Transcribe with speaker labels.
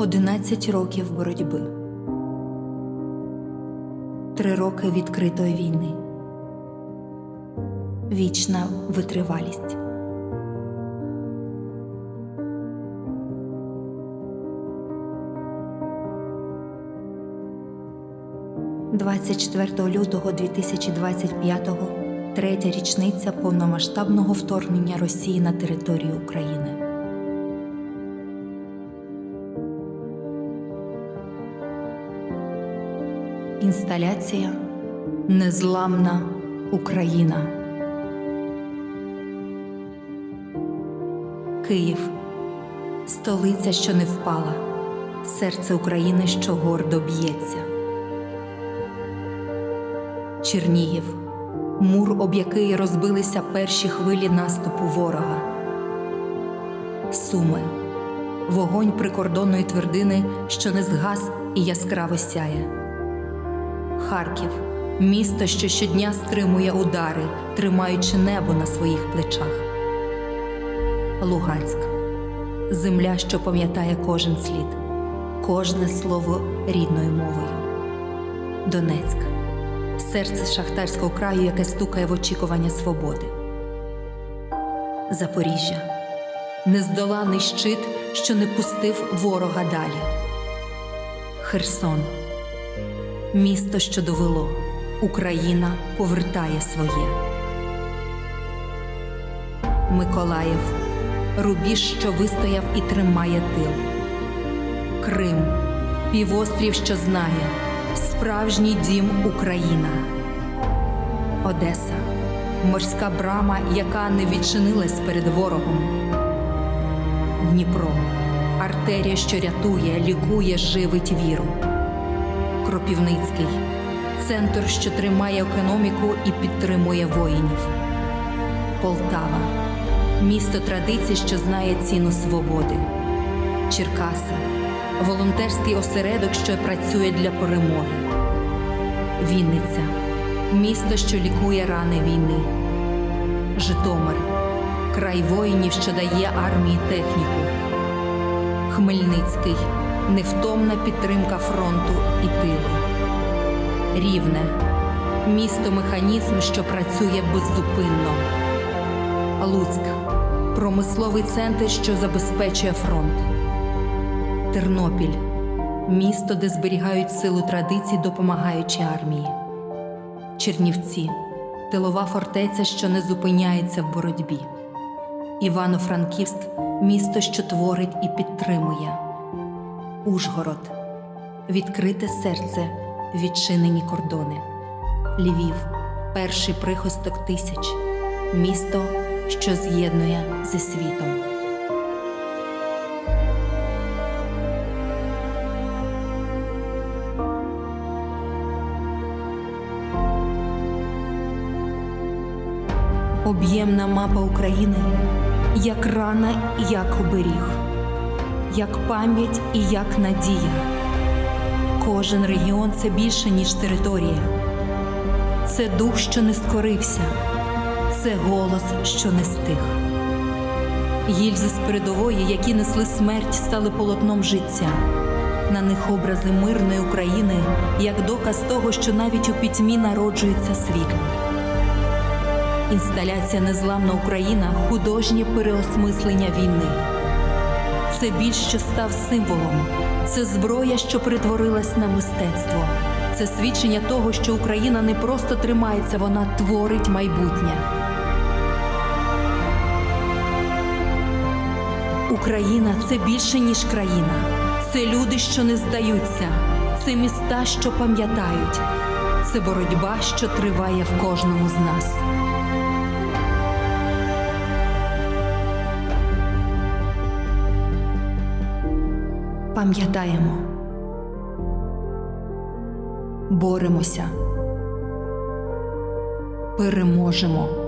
Speaker 1: 11 років боротьби, три роки відкритої війни, вічна витривалість. «24 лютого 2025-го третя річниця повномасштабного вторгнення Росії на територію України. Інсталяція Незламна Україна. Київ столиця, що не впала, серце України, що гордо б'ється. Чернігів мур, об який розбилися перші хвилі наступу ворога. Суми вогонь прикордонної твердини, що не згас і яскраво сяє. Харків місто, що щодня стримує удари, тримаючи небо на своїх плечах. Луганськ земля, що пам'ятає кожен слід, кожне слово рідною мовою. Донецьк серце шахтарського краю, яке стукає в очікування свободи. Запоріжжя нездоланий щит, що не пустив ворога далі. Херсон місто, що довело, Україна повертає своє. Миколаїв рубіж, що вистояв і тримає тил. Крим півострів, що знає, справжній дім Україна. Одеса морська брама, яка не відчинилась перед ворогом. Дніпро артерія, що рятує, лікує, живить віру. Кропівницький центр, що тримає економіку і підтримує воїнів. Полтава місто традицій, що знає ціну свободи. Черкаси волонтерський осередок, що працює для перемоги. Вінниця місто, що лікує рани війни. Житомир край воїнів, що дає армії техніку. Хмельницький невтомна підтримка фронту і тилу. Рівне місто механізм, що працює беззупинно. Луцьк промисловий центр, що забезпечує фронт. Тернопіль місто, де зберігають силу традицій, допомагаючи армії. Чернівці тилова фортеця, що не зупиняється в боротьбі. Івано-Франківськ місто, що творить і підтримує. Ужгород. Відкрите серце, відчинені кордони. Львів. Перший прихосток тисяч, місто, що з'єднує зі світом. Об'ємна мапа України. Як рана, як оберіг, як пам'ять і як надія. Кожен регіон це більше, ніж територія. Це дух, що не скорився, це голос, що не стих. Гільзи з передової, які несли смерть, стали полотном життя. На них образи мирної України, як доказ того, що навіть у пітьмі народжується світло. Інсталяція Незламна Україна художнє переосмислення війни. Це біль, що став символом, це зброя, що перетворилась на мистецтво. Це свідчення того, що Україна не просто тримається, вона творить майбутнє. Україна це більше, ніж країна. Це люди, що не здаються, це міста, що пам'ятають, це боротьба, що триває в кожному з нас. Пам'ятаємо, боремося, переможемо.